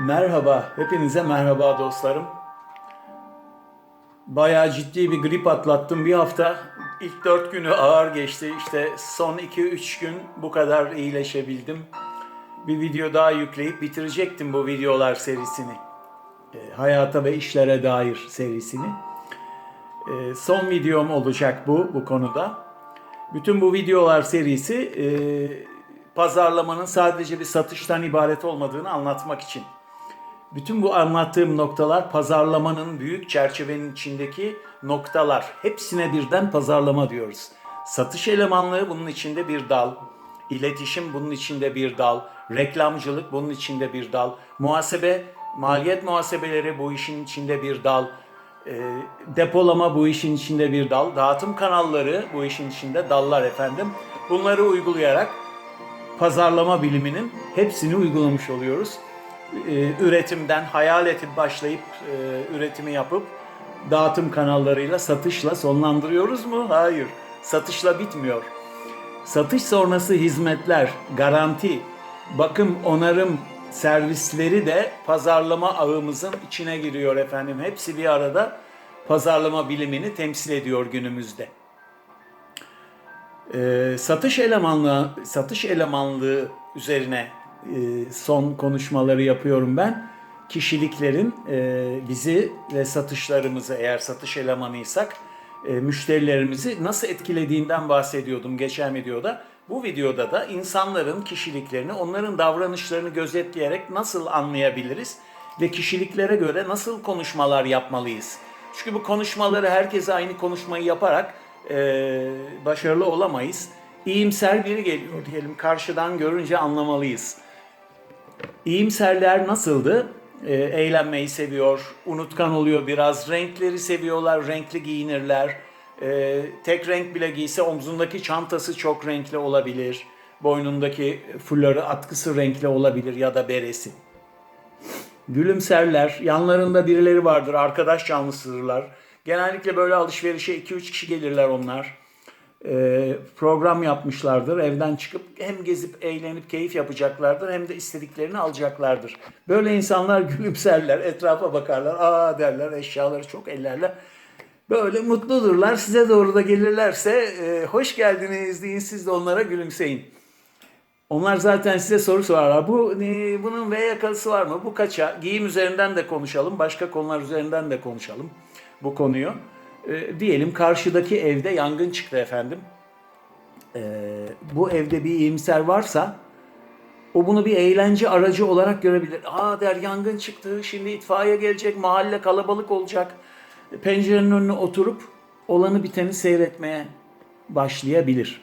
Merhaba, hepinize merhaba dostlarım. Bayağı ciddi bir grip atlattım bir hafta. İlk dört günü ağır geçti. İşte son iki üç gün bu kadar iyileşebildim. Bir video daha yükleyip bitirecektim bu videolar serisini. E, hayata ve işlere dair serisini. E, son videom olacak bu, bu konuda. Bütün bu videolar serisi e, pazarlamanın sadece bir satıştan ibaret olmadığını anlatmak için. Bütün bu anlattığım noktalar pazarlamanın büyük çerçevenin içindeki noktalar. Hepsine birden pazarlama diyoruz. Satış elemanlığı bunun içinde bir dal. İletişim bunun içinde bir dal. Reklamcılık bunun içinde bir dal. Muhasebe, maliyet muhasebeleri bu işin içinde bir dal. E, depolama bu işin içinde bir dal. Dağıtım kanalları bu işin içinde dallar efendim. Bunları uygulayarak pazarlama biliminin hepsini uygulamış oluyoruz. Ee, üretimden hayal edip başlayıp e, üretimi yapıp dağıtım kanallarıyla satışla sonlandırıyoruz mu? Hayır. Satışla bitmiyor. Satış sonrası hizmetler, garanti, bakım, onarım servisleri de pazarlama ağımızın içine giriyor efendim. Hepsi bir arada pazarlama bilimini temsil ediyor günümüzde. Ee, satış elemanlığı satış elemanlığı üzerine e, son konuşmaları yapıyorum ben. Kişiliklerin e, bizi ve satışlarımızı eğer satış elemanıysak e, müşterilerimizi nasıl etkilediğinden bahsediyordum geçen videoda. Bu videoda da insanların kişiliklerini, onların davranışlarını gözetleyerek nasıl anlayabiliriz ve kişiliklere göre nasıl konuşmalar yapmalıyız? Çünkü bu konuşmaları herkese aynı konuşmayı yaparak e, başarılı olamayız. İyimser biri geliyor diyelim karşıdan görünce anlamalıyız. İyimserler nasıldı? E, eğlenmeyi seviyor, unutkan oluyor biraz, renkleri seviyorlar, renkli giyinirler. E, tek renk bile giyse omzundaki çantası çok renkli olabilir. Boynundaki fuları, atkısı renkli olabilir ya da beresi. Gülümserler, yanlarında birileri vardır, arkadaş canlısıdırlar. Genellikle böyle alışverişe 2-3 kişi gelirler onlar. Ee, program yapmışlardır. Evden çıkıp hem gezip eğlenip keyif yapacaklardır hem de istediklerini alacaklardır. Böyle insanlar gülümserler, etrafa bakarlar, aa derler, eşyaları çok ellerler. Böyle mutludurlar. Size doğru da gelirlerse e, hoş geldiniz deyin siz de onlara gülümseyin. Onlar zaten size soru sorarlar. Bu ne, bunun V yakalısı var mı? Bu kaça? Giyim üzerinden de konuşalım. Başka konular üzerinden de konuşalım bu konuyu. E, diyelim karşıdaki evde yangın çıktı efendim. E, bu evde bir iyimser varsa o bunu bir eğlence aracı olarak görebilir. Aa der yangın çıktı, şimdi itfaiye gelecek, mahalle kalabalık olacak. Pencerenin önüne oturup olanı biteni seyretmeye başlayabilir.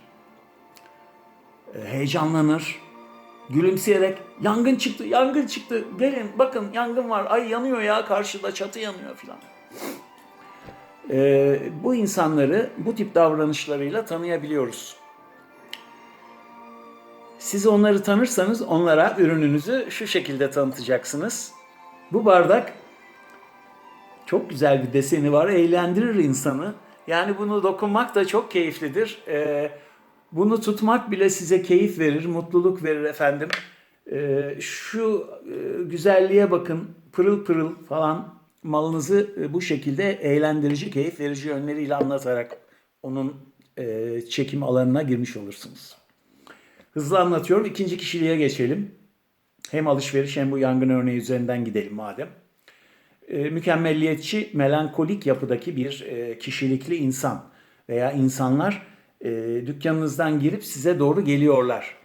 E, heyecanlanır, gülümseyerek yangın çıktı, yangın çıktı, gelin bakın yangın var, ay yanıyor ya karşıda çatı yanıyor filan. Ee, bu insanları bu tip davranışlarıyla tanıyabiliyoruz. Siz onları tanırsanız onlara ürününüzü şu şekilde tanıtacaksınız. Bu bardak çok güzel bir deseni var, eğlendirir insanı. Yani bunu dokunmak da çok keyiflidir. Ee, bunu tutmak bile size keyif verir, mutluluk verir efendim. Ee, şu e, güzelliğe bakın, pırıl pırıl falan malınızı e, bu şekilde eğlendirici, keyif verici yönleriyle anlatarak onun e, çekim alanına girmiş olursunuz. Hızlı anlatıyorum. İkinci kişiliğe geçelim. Hem alışveriş hem bu yangın örneği üzerinden gidelim madem. E, mükemmelliyetçi, melankolik yapıdaki bir e, kişilikli insan veya insanlar dükkanınızdan girip size doğru geliyorlar.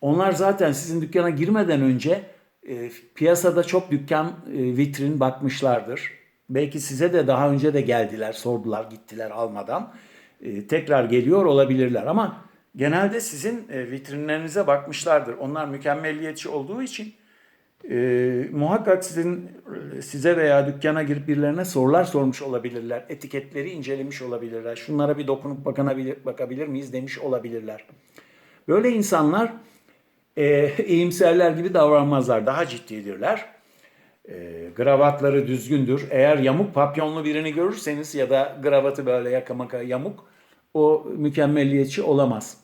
Onlar zaten sizin dükkana girmeden önce e, piyasada çok dükkan e, vitrin bakmışlardır. Belki size de daha önce de geldiler, sordular, gittiler almadan. E, tekrar geliyor olabilirler ama genelde sizin e, vitrinlerinize bakmışlardır. Onlar mükemmelliyetçi olduğu için e, muhakkak sizin e, size veya dükkana girip birilerine sorular sormuş olabilirler. Etiketleri incelemiş olabilirler. Şunlara bir dokunup bakabilir, bakabilir miyiz demiş olabilirler. Böyle insanlar e, iyimserler gibi davranmazlar. Daha ciddidirler. E, gravatları düzgündür. Eğer yamuk papyonlu birini görürseniz ya da gravatı böyle yaka maka yamuk o mükemmelliyetçi olamaz.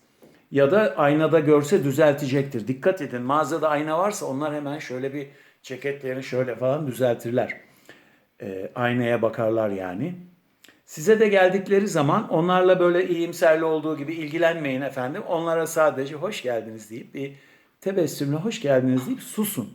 Ya da aynada görse düzeltecektir. Dikkat edin mağazada ayna varsa onlar hemen şöyle bir Ceketlerini şöyle falan düzeltirler. E, aynaya bakarlar yani. Size de geldikleri zaman onlarla böyle iyimserli olduğu gibi ilgilenmeyin efendim. Onlara sadece hoş geldiniz deyip bir tebessümle hoş geldiniz deyip susun.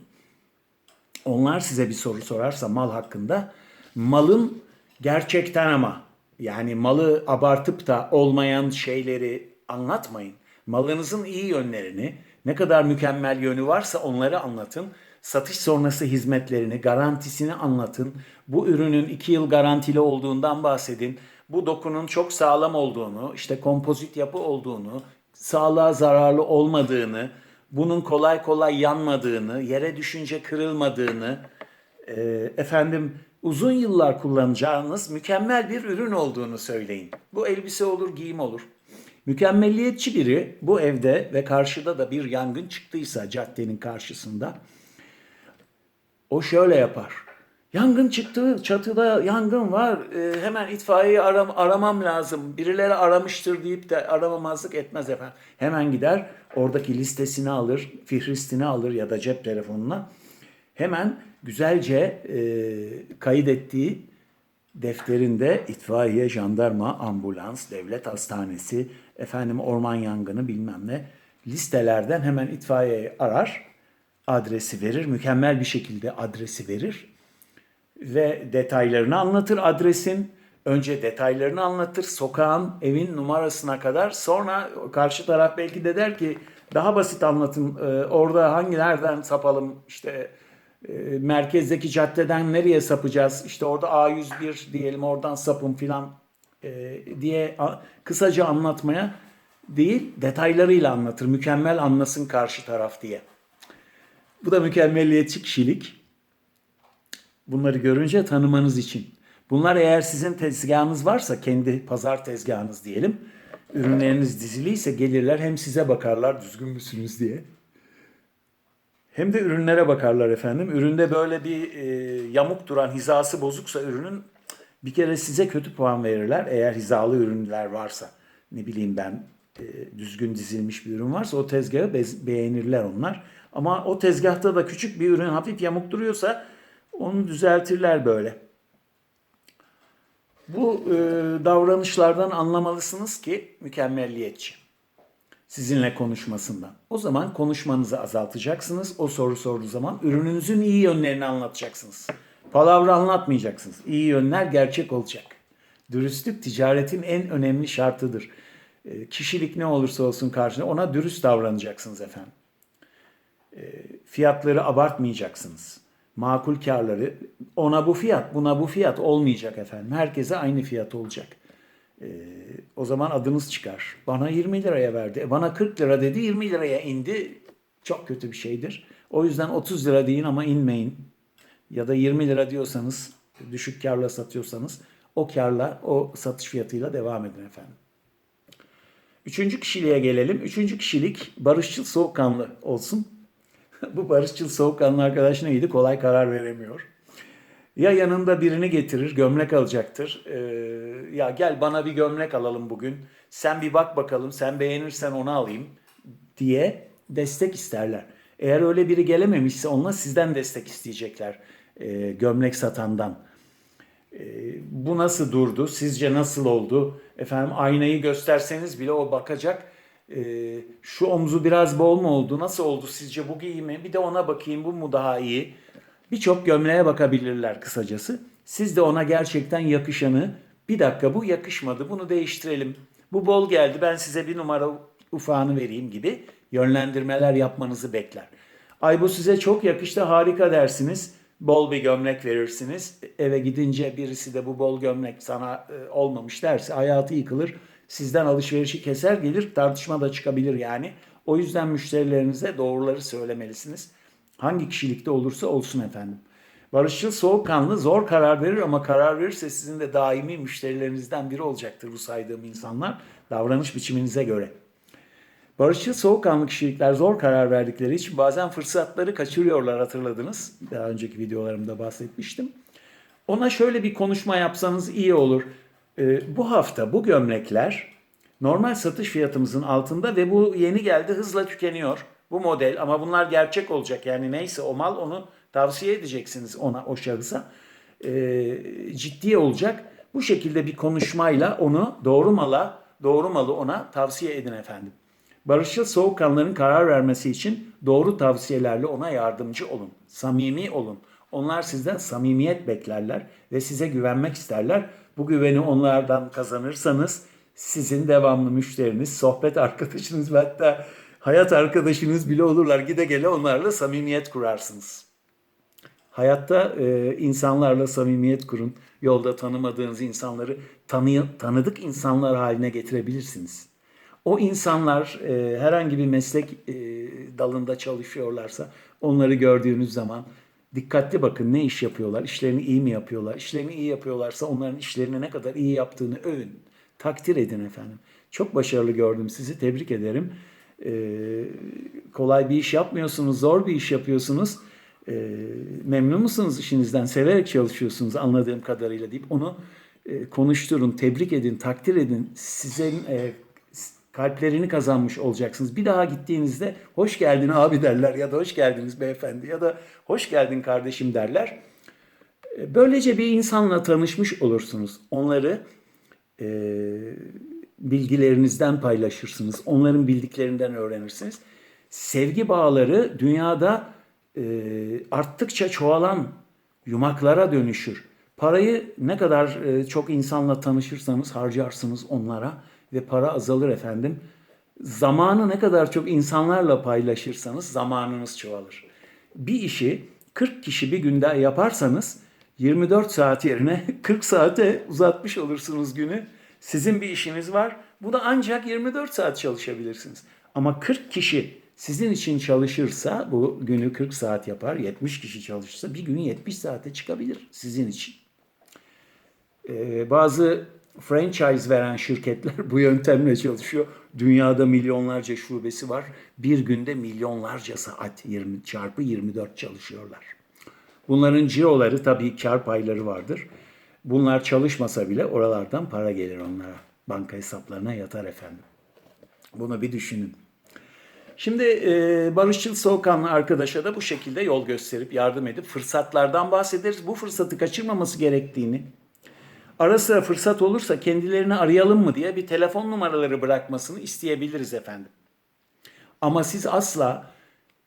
Onlar size bir soru sorarsa mal hakkında malın gerçekten ama yani malı abartıp da olmayan şeyleri anlatmayın. Malınızın iyi yönlerini, ne kadar mükemmel yönü varsa onları anlatın. Satış sonrası hizmetlerini, garantisini anlatın. Bu ürünün iki yıl garantili olduğundan bahsedin. Bu dokunun çok sağlam olduğunu, işte kompozit yapı olduğunu, sağlığa zararlı olmadığını, bunun kolay kolay yanmadığını, yere düşünce kırılmadığını, e, efendim uzun yıllar kullanacağınız mükemmel bir ürün olduğunu söyleyin. Bu elbise olur, giyim olur. Mükemmelliyetçi biri bu evde ve karşıda da bir yangın çıktıysa caddenin karşısında o şöyle yapar. Yangın çıktı, çatıda yangın var. e, hemen itfaiyeyi aram, aramam lazım. Birileri aramıştır deyip de aramamazlık etmez efendim. Hemen gider, oradaki listesini alır, fihristini alır ya da cep telefonuna. Hemen güzelce e, kaydettiği defterinde itfaiye, jandarma, ambulans, devlet hastanesi, efendim orman yangını bilmem ne listelerden hemen itfaiyeyi arar, adresi verir, mükemmel bir şekilde adresi verir ve detaylarını anlatır adresin. Önce detaylarını anlatır, sokağın, evin numarasına kadar. Sonra karşı taraf belki de der ki daha basit anlatın. Ee, orada hangi nereden sapalım? İşte e, merkezdeki caddeden nereye sapacağız? İşte orada A101 diyelim oradan sapın filan e, diye a- kısaca anlatmaya değil detaylarıyla anlatır. Mükemmel anlasın karşı taraf diye. Bu da mükemmelliyetçi kişilik. Bunları görünce tanımanız için. Bunlar eğer sizin tezgahınız varsa kendi pazar tezgahınız diyelim. Ürünleriniz diziliyse gelirler hem size bakarlar düzgün müsünüz diye. Hem de ürünlere bakarlar efendim. Üründe böyle bir e, yamuk duran hizası bozuksa ürünün bir kere size kötü puan verirler. Eğer hizalı ürünler varsa ne bileyim ben e, düzgün dizilmiş bir ürün varsa o tezgahı beğenirler onlar. Ama o tezgahta da küçük bir ürün hafif yamuk duruyorsa onu düzeltirler böyle. Bu e, davranışlardan anlamalısınız ki mükemmelliyetçi. Sizinle konuşmasından. O zaman konuşmanızı azaltacaksınız. O soru sorduğu zaman ürününüzün iyi yönlerini anlatacaksınız. Palavra anlatmayacaksınız. İyi yönler gerçek olacak. Dürüstlük ticaretin en önemli şartıdır. E, kişilik ne olursa olsun karşına ona dürüst davranacaksınız efendim fiyatları abartmayacaksınız. Makul karları ona bu fiyat buna bu fiyat olmayacak efendim. Herkese aynı fiyat olacak. Ee, o zaman adınız çıkar. Bana 20 liraya verdi. E, Bana 40 lira dedi 20 liraya indi. Çok kötü bir şeydir. O yüzden 30 lira deyin ama inmeyin. Ya da 20 lira diyorsanız düşük karla satıyorsanız o karla o satış fiyatıyla devam edin efendim. Üçüncü kişiliğe gelelim. Üçüncü kişilik barışçıl soğukkanlı olsun. Bu barışçıl soğukkanlı arkadaş neydi? Kolay karar veremiyor. Ya yanında birini getirir, gömlek alacaktır. Ee, ya gel bana bir gömlek alalım bugün. Sen bir bak bakalım, sen beğenirsen onu alayım diye destek isterler. Eğer öyle biri gelememişse onunla sizden destek isteyecekler e, gömlek satandan. E, bu nasıl durdu? Sizce nasıl oldu? Efendim aynayı gösterseniz bile o bakacak. E, şu omzu biraz bol mu oldu? Nasıl oldu sizce bu giyimi? Bir de ona bakayım bu mu daha iyi? Birçok gömleğe bakabilirler kısacası. Siz de ona gerçekten yakışanı bir dakika bu yakışmadı bunu değiştirelim. Bu bol geldi ben size bir numara ufağını vereyim gibi yönlendirmeler yapmanızı bekler. Ay bu size çok yakıştı harika dersiniz. Bol bir gömlek verirsiniz. Eve gidince birisi de bu bol gömlek sana e, olmamış derse hayatı yıkılır. Sizden alışverişi keser gelir tartışma da çıkabilir yani. O yüzden müşterilerinize doğruları söylemelisiniz. Hangi kişilikte olursa olsun efendim. Barışçıl soğukkanlı zor karar verir ama karar verirse sizin de daimi müşterilerinizden biri olacaktır bu saydığım insanlar. Davranış biçiminize göre. Barışçıl soğukkanlı kişilikler zor karar verdikleri için bazen fırsatları kaçırıyorlar hatırladınız. Daha önceki videolarımda bahsetmiştim. Ona şöyle bir konuşma yapsanız iyi olur. Ee, bu hafta bu gömlekler normal satış fiyatımızın altında ve bu yeni geldi hızla tükeniyor. Bu model ama bunlar gerçek olacak yani neyse o mal onu tavsiye edeceksiniz ona o şahısa. Ee, ciddi olacak. Bu şekilde bir konuşmayla onu doğru mala, doğru malı ona tavsiye edin efendim. Barışçıl soğukkanların karar vermesi için doğru tavsiyelerle ona yardımcı olun. Samimi olun. Onlar sizden samimiyet beklerler ve size güvenmek isterler. Bu güveni onlardan kazanırsanız sizin devamlı müşteriniz, sohbet arkadaşınız ve hatta hayat arkadaşınız bile olurlar. Gide gele onlarla samimiyet kurarsınız. Hayatta e, insanlarla samimiyet kurun. Yolda tanımadığınız insanları tanı, tanıdık insanlar haline getirebilirsiniz. O insanlar e, herhangi bir meslek e, dalında çalışıyorlarsa onları gördüğünüz zaman dikkatli bakın ne iş yapıyorlar, işlerini iyi mi yapıyorlar, işlerini iyi yapıyorlarsa onların işlerini ne kadar iyi yaptığını övün, takdir edin efendim. Çok başarılı gördüm sizi, tebrik ederim. E, kolay bir iş yapmıyorsunuz, zor bir iş yapıyorsunuz. E, memnun musunuz işinizden, severek çalışıyorsunuz anladığım kadarıyla deyip onu e, konuşturun, tebrik edin, takdir edin. Sizin e, kalplerini kazanmış olacaksınız. Bir daha gittiğinizde hoş geldin abi derler ya da hoş geldiniz beyefendi ya da hoş geldin kardeşim derler. E, Böylece bir insanla tanışmış olursunuz. Onları e, bilgilerinizden paylaşırsınız. Onların bildiklerinden öğrenirsiniz. Sevgi bağları dünyada e, arttıkça çoğalan yumaklara dönüşür. Parayı ne kadar e, çok insanla tanışırsanız harcarsınız onlara ve para azalır efendim. Zamanı ne kadar çok insanlarla paylaşırsanız zamanınız çoğalır. Bir işi 40 kişi bir günde yaparsanız 24 saat yerine 40 saate uzatmış olursunuz günü. Sizin bir işiniz var. Bu da ancak 24 saat çalışabilirsiniz. Ama 40 kişi sizin için çalışırsa bu günü 40 saat yapar. 70 kişi çalışırsa bir günü 70 saate çıkabilir sizin için. Ee, bazı franchise veren şirketler bu yöntemle çalışıyor. Dünyada milyonlarca şubesi var. Bir günde milyonlarca saat 20 çarpı 24 çalışıyorlar. Bunların ciroları tabii kar payları vardır. Bunlar çalışmasa bile oralardan para gelir onlara. Banka hesaplarına yatar efendim. Bunu bir düşünün. Şimdi e, barışçıl soğukkanlı arkadaşa da bu şekilde yol gösterip yardım edip fırsatlardan bahsederiz. Bu fırsatı kaçırmaması gerektiğini, ara sıra fırsat olursa kendilerini arayalım mı diye bir telefon numaraları bırakmasını isteyebiliriz efendim. Ama siz asla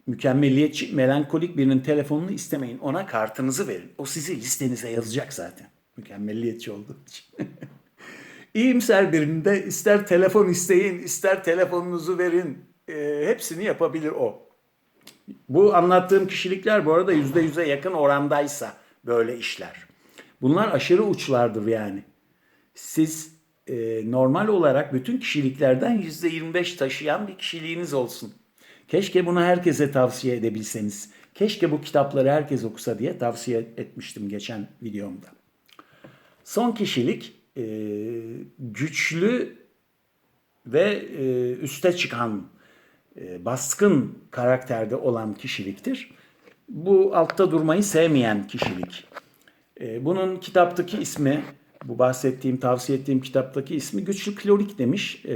mükemmeliyetçi, melankolik birinin telefonunu istemeyin. Ona kartınızı verin. O sizi listenize yazacak zaten. Mükemmeliyetçi olduğu için. İyimser birinde ister telefon isteyin, ister telefonunuzu verin. E, hepsini yapabilir o. Bu anlattığım kişilikler bu arada yüzde yüze yakın orandaysa böyle işler. Bunlar aşırı uçlardır yani. Siz e, normal olarak bütün kişiliklerden yüzde 25 taşıyan bir kişiliğiniz olsun. Keşke bunu herkese tavsiye edebilseniz. Keşke bu kitapları herkes okusa diye tavsiye etmiştim geçen videomda. Son kişilik e, güçlü ve e, üste çıkan, e, baskın karakterde olan kişiliktir. Bu altta durmayı sevmeyen kişilik. E, bunun kitaptaki ismi, bu bahsettiğim, tavsiye ettiğim kitaptaki ismi Güçlü Klorik demiş e,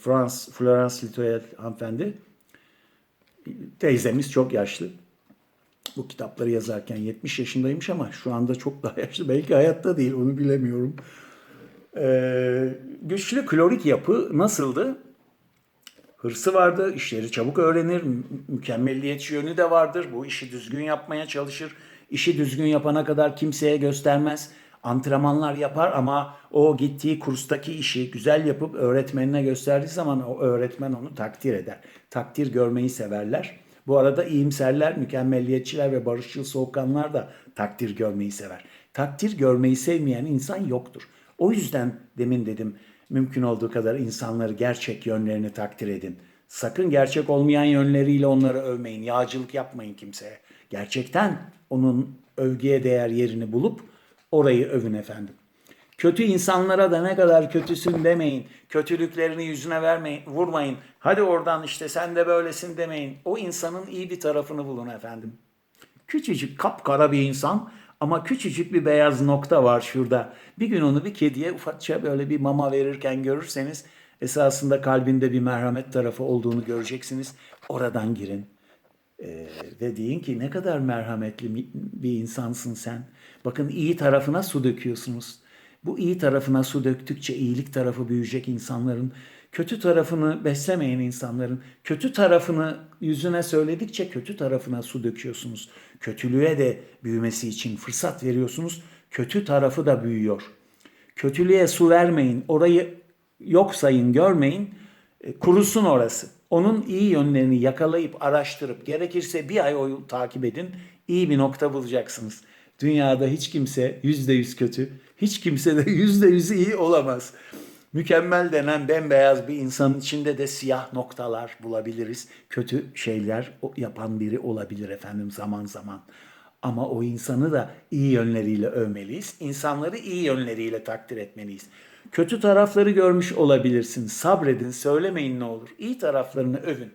Frans, Florence Litoyel hanımefendi. Teyzemiz çok yaşlı. Bu kitapları yazarken 70 yaşındaymış ama şu anda çok daha yaşlı. Belki hayatta değil onu bilemiyorum. Ee, güçlü klorik yapı nasıldı? Hırsı vardı, işleri çabuk öğrenir, mü- mükemmelliyetçi yönü de vardır. Bu işi düzgün yapmaya çalışır. İşi düzgün yapana kadar kimseye göstermez. Antrenmanlar yapar ama o gittiği kurstaki işi güzel yapıp öğretmenine gösterdiği zaman o öğretmen onu takdir eder. Takdir görmeyi severler. Bu arada iyimserler, mükemmelliyetçiler ve barışçıl soğukkanlar da takdir görmeyi sever. Takdir görmeyi sevmeyen insan yoktur. O yüzden demin dedim mümkün olduğu kadar insanları gerçek yönlerini takdir edin. Sakın gerçek olmayan yönleriyle onları övmeyin. Yağcılık yapmayın kimseye. Gerçekten onun övgüye değer yerini bulup orayı övün efendim. Kötü insanlara da ne kadar kötüsün demeyin. Kötülüklerini yüzüne vermeyin, vurmayın. Hadi oradan işte sen de böylesin demeyin. O insanın iyi bir tarafını bulun efendim. Küçücük kapkara bir insan ama küçücük bir beyaz nokta var şurada. Bir gün onu bir kediye ufakça böyle bir mama verirken görürseniz esasında kalbinde bir merhamet tarafı olduğunu göreceksiniz. Oradan girin. Ee, ve deyin ki ne kadar merhametli bir insansın sen. Bakın iyi tarafına su döküyorsunuz. Bu iyi tarafına su döktükçe iyilik tarafı büyüyecek insanların, kötü tarafını beslemeyen insanların, kötü tarafını yüzüne söyledikçe kötü tarafına su döküyorsunuz. Kötülüğe de büyümesi için fırsat veriyorsunuz. Kötü tarafı da büyüyor. Kötülüğe su vermeyin, orayı yok sayın, görmeyin. E, Kurusun orası. Onun iyi yönlerini yakalayıp araştırıp gerekirse bir ay oyu takip edin. iyi bir nokta bulacaksınız. Dünyada hiç kimse yüzde yüz kötü, hiç kimse de yüzde yüz iyi olamaz. Mükemmel denen bembeyaz bir insanın içinde de siyah noktalar bulabiliriz. Kötü şeyler o- yapan biri olabilir efendim zaman zaman. Ama o insanı da iyi yönleriyle övmeliyiz. İnsanları iyi yönleriyle takdir etmeliyiz. Kötü tarafları görmüş olabilirsin. Sabredin, söylemeyin ne olur. İyi taraflarını övün.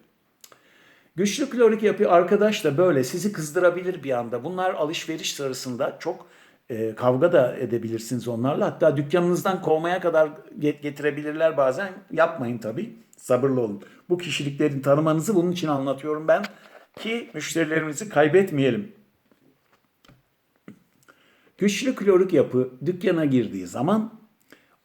Güçlü klorik yapı arkadaş da böyle sizi kızdırabilir bir anda. Bunlar alışveriş sırasında çok e, kavga da edebilirsiniz onlarla. Hatta dükkanınızdan kovmaya kadar get- getirebilirler bazen. Yapmayın tabii. Sabırlı olun. Bu kişiliklerin tanımanızı bunun için anlatıyorum ben ki müşterilerimizi kaybetmeyelim. Güçlü klorik yapı dükkana girdiği zaman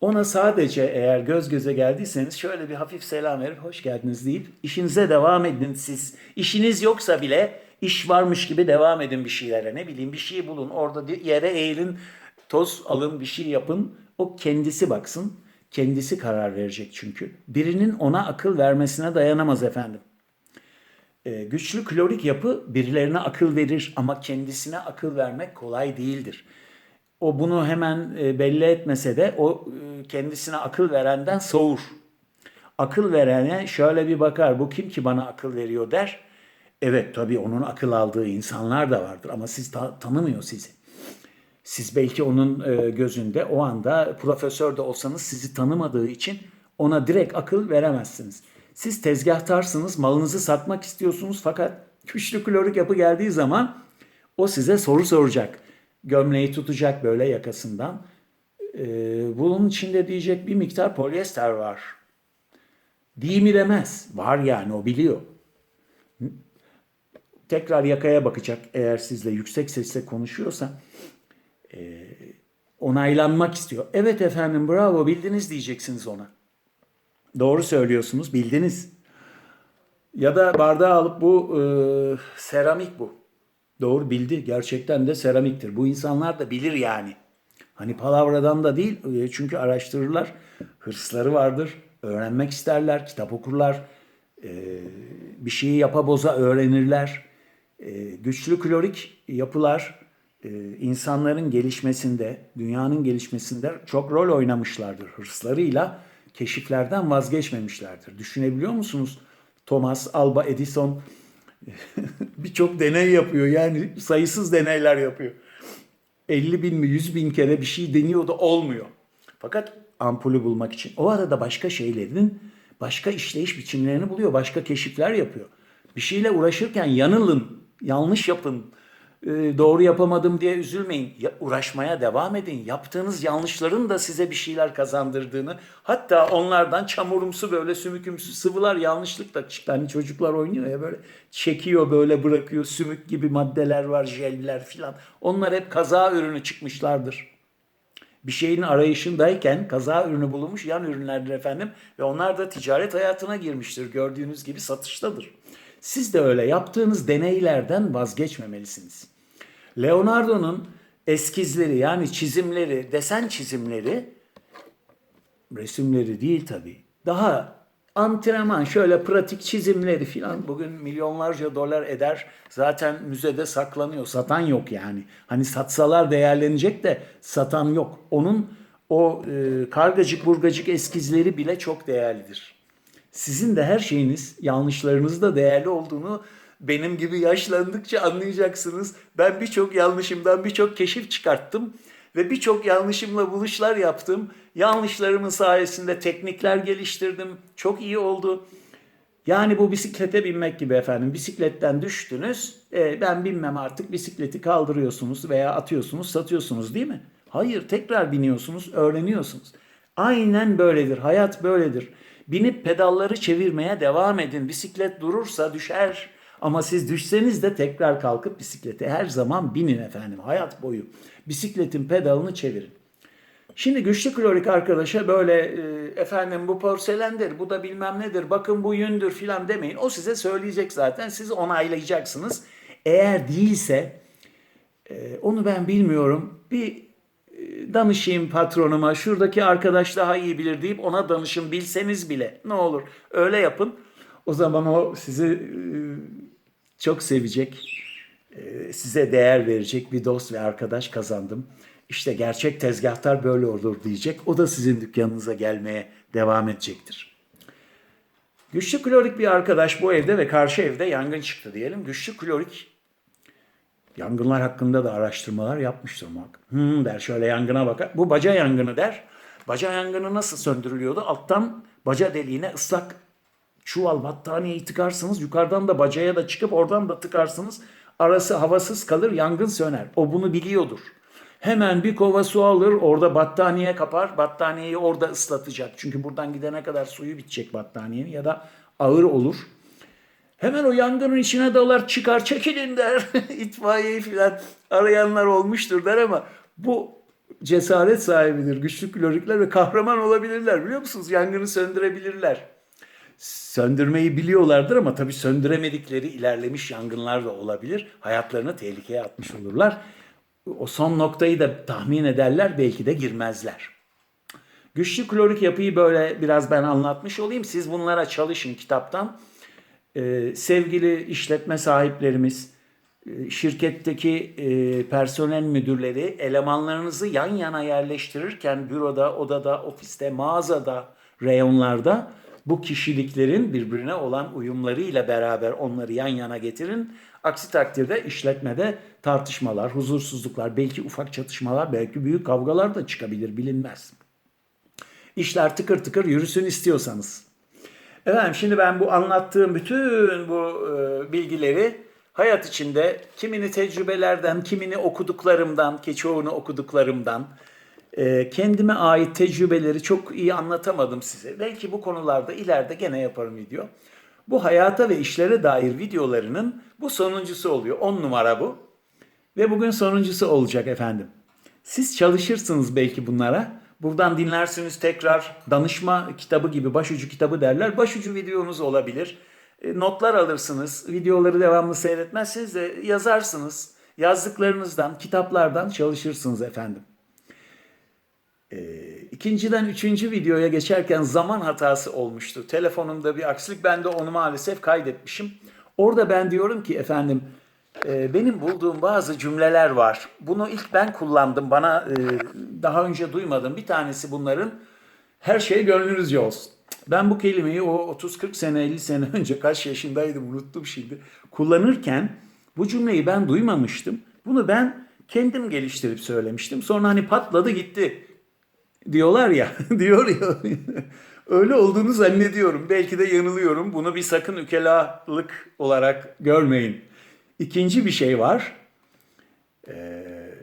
ona sadece eğer göz göze geldiyseniz şöyle bir hafif selam verip hoş geldiniz deyip işinize devam edin siz. İşiniz yoksa bile iş varmış gibi devam edin bir şeylere. Ne bileyim bir şey bulun orada yere eğilin toz alın bir şey yapın. O kendisi baksın. Kendisi karar verecek çünkü. Birinin ona akıl vermesine dayanamaz efendim. Ee, güçlü klorik yapı birilerine akıl verir ama kendisine akıl vermek kolay değildir. O bunu hemen e, belli etmese de o e, kendisine akıl verenden soğur. Akıl verene şöyle bir bakar. Bu kim ki bana akıl veriyor der. Evet tabii onun akıl aldığı insanlar da vardır ama siz ta- tanımıyor sizi. Siz belki onun e, gözünde o anda profesör de olsanız sizi tanımadığı için ona direkt akıl veremezsiniz. Siz tezgahtarsınız, malınızı satmak istiyorsunuz fakat güçlü klorik yapı geldiği zaman o size soru soracak. Gömleği tutacak böyle yakasından. E, bunun içinde diyecek bir miktar polyester var. Değil mi demez. Var yani o biliyor. Tekrar yakaya bakacak eğer sizle yüksek sesle konuşuyorsa onaylanmak istiyor. Evet efendim bravo bildiniz diyeceksiniz ona. Doğru söylüyorsunuz bildiniz. Ya da bardağı alıp bu e, seramik bu. Doğru bildi gerçekten de seramiktir. Bu insanlar da bilir yani. Hani palavradan da değil e, çünkü araştırırlar. Hırsları vardır. Öğrenmek isterler. Kitap okurlar. e, bir şeyi yapa boza öğrenirler. E, güçlü klorik yapılar insanların gelişmesinde, dünyanın gelişmesinde çok rol oynamışlardır. Hırslarıyla keşiflerden vazgeçmemişlerdir. Düşünebiliyor musunuz? Thomas Alba Edison birçok deney yapıyor. Yani sayısız deneyler yapıyor. 50 bin mi 100 bin kere bir şey deniyor da olmuyor. Fakat ampulü bulmak için. O arada başka şeylerin başka işleyiş biçimlerini buluyor. Başka keşifler yapıyor. Bir şeyle uğraşırken yanılın, yanlış yapın, doğru yapamadım diye üzülmeyin. Ya, uğraşmaya devam edin. Yaptığınız yanlışların da size bir şeyler kazandırdığını, hatta onlardan çamurumsu böyle sümükümsü sıvılar yanlışlıkla çıktı. Hani çocuklar oynuyor ya böyle çekiyor böyle bırakıyor sümük gibi maddeler var, jeller filan. Onlar hep kaza ürünü çıkmışlardır bir şeyin arayışındayken kaza ürünü bulunmuş yan ürünlerdir efendim ve onlar da ticaret hayatına girmiştir. Gördüğünüz gibi satıştadır. Siz de öyle yaptığınız deneylerden vazgeçmemelisiniz. Leonardo'nun eskizleri yani çizimleri, desen çizimleri resimleri değil tabii. Daha antrenman şöyle pratik çizimleri filan bugün milyonlarca dolar eder. Zaten müzede saklanıyor. Satan yok yani. Hani satsalar değerlenecek de satan yok. Onun o e, kargacık burgacık eskizleri bile çok değerlidir. Sizin de her şeyiniz, yanlışlarınız da değerli olduğunu benim gibi yaşlandıkça anlayacaksınız. Ben birçok yanlışımdan birçok keşif çıkarttım ve birçok yanlışımla buluşlar yaptım. Yanlışlarımın sayesinde teknikler geliştirdim. Çok iyi oldu. Yani bu bisiklete binmek gibi efendim. Bisikletten düştünüz. e, ben binmem artık. Bisikleti kaldırıyorsunuz veya atıyorsunuz, satıyorsunuz değil mi? Hayır, tekrar biniyorsunuz, öğreniyorsunuz. Aynen böyledir. Hayat böyledir. Binip pedalları çevirmeye devam edin. Bisiklet durursa düşer. Ama siz düşseniz de tekrar kalkıp bisiklete her zaman binin efendim hayat boyu. Bisikletin pedalını çevirin. Şimdi güçlü klorik arkadaşa böyle e, efendim bu porselendir, bu da bilmem nedir, bakın bu yündür filan demeyin. O size söyleyecek zaten, siz onaylayacaksınız. Eğer değilse e, onu ben bilmiyorum. Bir e, danışayım patronuma, şuradaki arkadaş daha iyi bilir deyip ona danışın bilseniz bile. Ne olur öyle yapın. O zaman o sizi çok sevecek, e, size değer verecek bir dost ve arkadaş kazandım. İşte gerçek tezgahtar böyle olur diyecek. O da sizin dükkanınıza gelmeye devam edecektir. Güçlü klorik bir arkadaş bu evde ve karşı evde yangın çıktı diyelim. Güçlü klorik yangınlar hakkında da araştırmalar yapmıştır muhakkak. Hmm der şöyle yangına bakar. Bu baca yangını der. Baca yangını nasıl söndürülüyordu? Alttan baca deliğine ıslak çuval battaniyeyi tıkarsınız. Yukarıdan da bacaya da çıkıp oradan da tıkarsınız. Arası havasız kalır yangın söner. O bunu biliyordur. Hemen bir kova su alır orada battaniye kapar. Battaniyeyi orada ıslatacak. Çünkü buradan gidene kadar suyu bitecek battaniyenin ya da ağır olur. Hemen o yangının içine dalar çıkar çekilin der. İtfaiyeyi filan arayanlar olmuştur der ama bu cesaret sahibidir. Güçlü klorikler ve kahraman olabilirler biliyor musunuz? Yangını söndürebilirler. Söndürmeyi biliyorlardır ama tabii söndüremedikleri ilerlemiş yangınlar da olabilir. Hayatlarını tehlikeye atmış olurlar. O son noktayı da tahmin ederler belki de girmezler. Güçlü klorik yapıyı böyle biraz ben anlatmış olayım. Siz bunlara çalışın kitaptan. Ee, sevgili işletme sahiplerimiz, e, şirketteki e, personel müdürleri elemanlarınızı yan yana yerleştirirken büroda, odada, ofiste, mağazada, reyonlarda bu kişiliklerin birbirine olan uyumlarıyla beraber onları yan yana getirin. Aksi takdirde işletmede tartışmalar, huzursuzluklar, belki ufak çatışmalar, belki büyük kavgalar da çıkabilir bilinmez. İşler tıkır tıkır yürüsün istiyorsanız. Efendim şimdi ben bu anlattığım bütün bu e, bilgileri hayat içinde kimini tecrübelerden, kimini okuduklarımdan, ki çoğunu okuduklarımdan, e, kendime ait tecrübeleri çok iyi anlatamadım size. Belki bu konularda ileride gene yaparım video. Bu hayata ve işlere dair videolarının bu sonuncusu oluyor. 10 numara bu. Ve bugün sonuncusu olacak efendim. Siz çalışırsınız belki bunlara. Buradan dinlersiniz tekrar danışma kitabı gibi başucu kitabı derler. Başucu videonuz olabilir. E, notlar alırsınız. Videoları devamlı seyretmezseniz de yazarsınız. Yazdıklarınızdan, kitaplardan çalışırsınız efendim. E, ikinciden üçüncü videoya geçerken zaman hatası olmuştu. Telefonumda bir aksilik. Ben de onu maalesef kaydetmişim. Orada ben diyorum ki efendim e, benim bulduğum bazı cümleler var. Bunu ilk ben kullandım. Bana e, daha önce duymadım. Bir tanesi bunların her şey gönlünüzce olsun. Ben bu kelimeyi o 30-40 sene 50 sene önce kaç yaşındaydım unuttum şimdi. Kullanırken bu cümleyi ben duymamıştım. Bunu ben kendim geliştirip söylemiştim. Sonra hani patladı gitti diyorlar ya diyor ya öyle olduğunu zannediyorum. Belki de yanılıyorum. Bunu bir sakın ükelalık olarak görmeyin. İkinci bir şey var. Ee,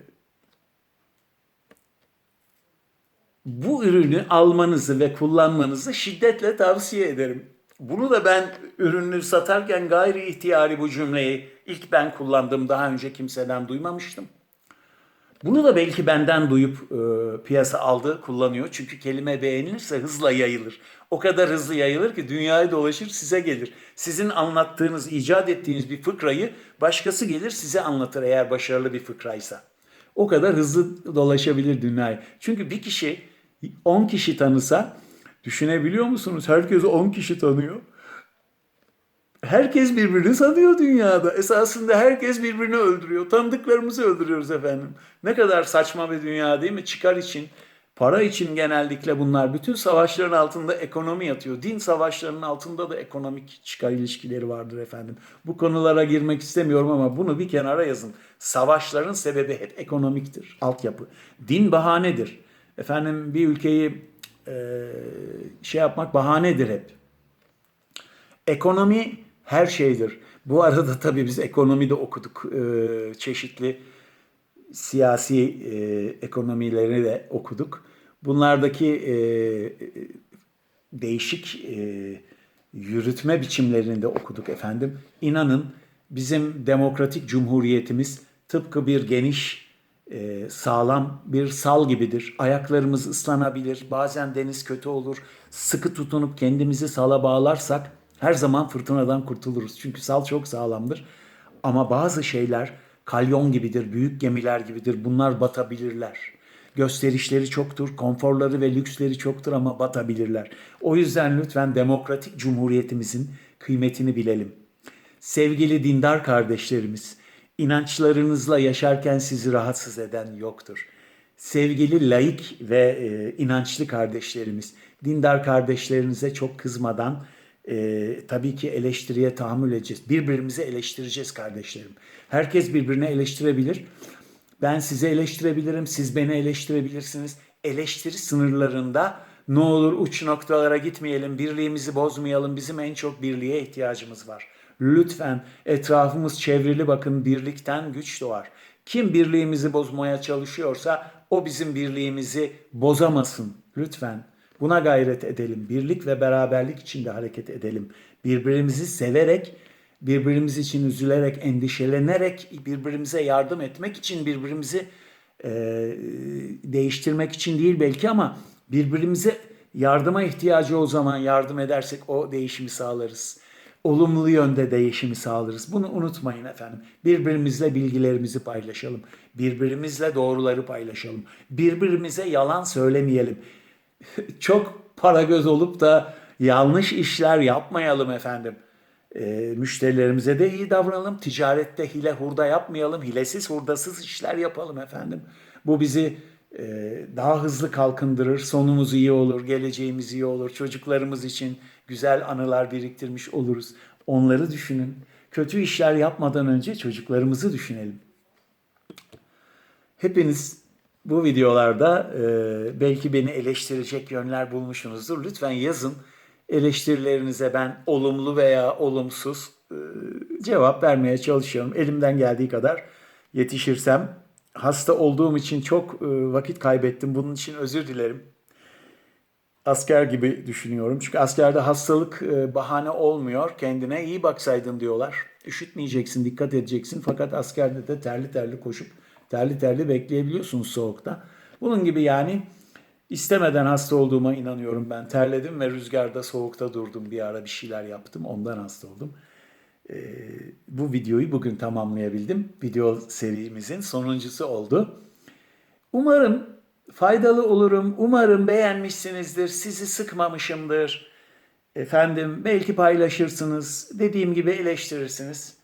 bu ürünü almanızı ve kullanmanızı şiddetle tavsiye ederim. Bunu da ben ürünü satarken gayri ihtiyari bu cümleyi ilk ben kullandım. Daha önce kimseden duymamıştım. Bunu da belki benden duyup e, piyasa aldı, kullanıyor. Çünkü kelime beğenilirse hızla yayılır. O kadar hızlı yayılır ki dünyayı dolaşır size gelir. Sizin anlattığınız, icat ettiğiniz bir fıkrayı başkası gelir size anlatır eğer başarılı bir fıkraysa. O kadar hızlı dolaşabilir dünyayı. Çünkü bir kişi 10 kişi tanısa düşünebiliyor musunuz? Herkes 10 kişi tanıyor. Herkes birbirini sanıyor dünyada. Esasında herkes birbirini öldürüyor. Tanıdıklarımızı öldürüyoruz efendim. Ne kadar saçma bir dünya değil mi? Çıkar için, para için genellikle bunlar. Bütün savaşların altında ekonomi yatıyor. Din savaşlarının altında da ekonomik çıkar ilişkileri vardır efendim. Bu konulara girmek istemiyorum ama bunu bir kenara yazın. Savaşların sebebi hep ekonomiktir, altyapı. Din bahanedir. Efendim bir ülkeyi şey yapmak bahanedir hep. Ekonomi her şeydir. Bu arada tabii biz ekonomide okuduk. Ee, çeşitli siyasi e, ekonomilerini de okuduk. Bunlardaki e, değişik e, yürütme biçimlerini de okuduk efendim. İnanın Bizim demokratik cumhuriyetimiz tıpkı bir geniş, e, sağlam bir sal gibidir. Ayaklarımız ıslanabilir, bazen deniz kötü olur. Sıkı tutunup kendimizi sala bağlarsak her zaman fırtınadan kurtuluruz. Çünkü sal çok sağlamdır. Ama bazı şeyler kalyon gibidir, büyük gemiler gibidir. Bunlar batabilirler. Gösterişleri çoktur, konforları ve lüksleri çoktur ama batabilirler. O yüzden lütfen demokratik cumhuriyetimizin kıymetini bilelim. Sevgili dindar kardeşlerimiz, inançlarınızla yaşarken sizi rahatsız eden yoktur. Sevgili laik ve e, inançlı kardeşlerimiz, dindar kardeşlerinize çok kızmadan e, tabii ki eleştiriye tahammül edeceğiz. Birbirimizi eleştireceğiz kardeşlerim. Herkes birbirini eleştirebilir. Ben sizi eleştirebilirim, siz beni eleştirebilirsiniz. Eleştiri sınırlarında ne olur uç noktalara gitmeyelim, birliğimizi bozmayalım. Bizim en çok birliğe ihtiyacımız var. Lütfen etrafımız çevrili bakın birlikten güç doğar. Kim birliğimizi bozmaya çalışıyorsa o bizim birliğimizi bozamasın. Lütfen buna gayret edelim. Birlik ve beraberlik içinde hareket edelim. Birbirimizi severek, birbirimiz için üzülerek, endişelenerek, birbirimize yardım etmek için birbirimizi e, değiştirmek için değil belki ama birbirimize yardıma ihtiyacı o zaman yardım edersek o değişimi sağlarız. Olumlu yönde değişimi sağlarız. Bunu unutmayın efendim. Birbirimizle bilgilerimizi paylaşalım. Birbirimizle doğruları paylaşalım. Birbirimize yalan söylemeyelim. Çok para göz olup da yanlış işler yapmayalım efendim. E, müşterilerimize de iyi davranalım. Ticarette hile hurda yapmayalım. Hilesiz hurdasız işler yapalım efendim. Bu bizi e, daha hızlı kalkındırır. Sonumuz iyi olur, geleceğimiz iyi olur. Çocuklarımız için güzel anılar biriktirmiş oluruz. Onları düşünün. Kötü işler yapmadan önce çocuklarımızı düşünelim. Hepiniz bu videolarda e, belki beni eleştirecek yönler bulmuşsunuzdur. Lütfen yazın. Eleştirilerinize ben olumlu veya olumsuz e, cevap vermeye çalışıyorum. Elimden geldiği kadar yetişirsem. Hasta olduğum için çok e, vakit kaybettim. Bunun için özür dilerim. Asker gibi düşünüyorum. Çünkü askerde hastalık e, bahane olmuyor. Kendine iyi baksaydın diyorlar. Üşütmeyeceksin, dikkat edeceksin. Fakat askerde de terli terli koşup terli terli bekleyebiliyorsunuz soğukta. Bunun gibi yani istemeden hasta olduğuma inanıyorum ben. Terledim ve rüzgarda soğukta durdum. Bir ara bir şeyler yaptım. Ondan hasta oldum. Ee, bu videoyu bugün tamamlayabildim. Video serimizin sonuncusu oldu. Umarım faydalı olurum. Umarım beğenmişsinizdir. Sizi sıkmamışımdır. Efendim belki paylaşırsınız. Dediğim gibi eleştirirsiniz.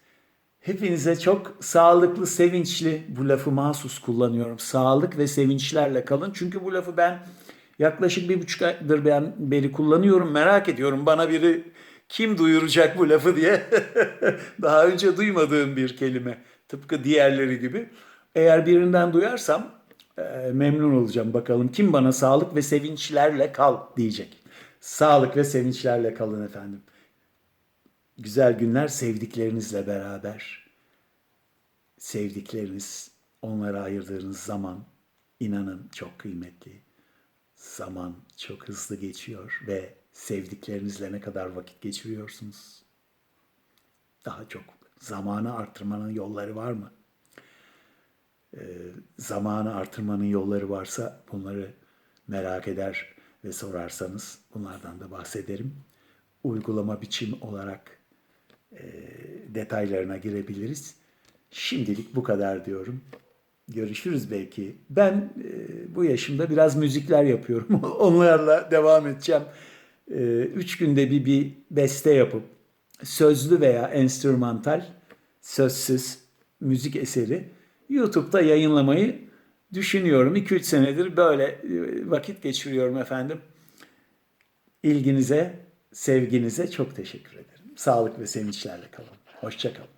Hepinize çok sağlıklı, sevinçli bu lafı mahsus kullanıyorum. Sağlık ve sevinçlerle kalın. Çünkü bu lafı ben yaklaşık bir buçuk aydır ben beri kullanıyorum. Merak ediyorum bana biri kim duyuracak bu lafı diye. Daha önce duymadığım bir kelime. Tıpkı diğerleri gibi. Eğer birinden duyarsam e, memnun olacağım. Bakalım kim bana sağlık ve sevinçlerle kal diyecek. Sağlık ve sevinçlerle kalın efendim. Güzel günler sevdiklerinizle beraber. Sevdikleriniz, onlara ayırdığınız zaman inanın çok kıymetli. Zaman çok hızlı geçiyor ve sevdiklerinizle ne kadar vakit geçiriyorsunuz? Daha çok zamanı artırmanın yolları var mı? Ee, zamanı artırmanın yolları varsa bunları merak eder ve sorarsanız bunlardan da bahsederim. Uygulama biçim olarak detaylarına girebiliriz. Şimdilik bu kadar diyorum. Görüşürüz belki. Ben e, bu yaşımda biraz müzikler yapıyorum. Onlarla devam edeceğim. E, üç günde bir bir beste yapıp sözlü veya enstrümantal, sözsüz müzik eseri YouTube'da yayınlamayı düşünüyorum. 2-3 senedir böyle e, vakit geçiriyorum efendim. İlginize, sevginize çok teşekkür ederim. Sağlık ve sevinçlerle kalın. Hoşçakalın.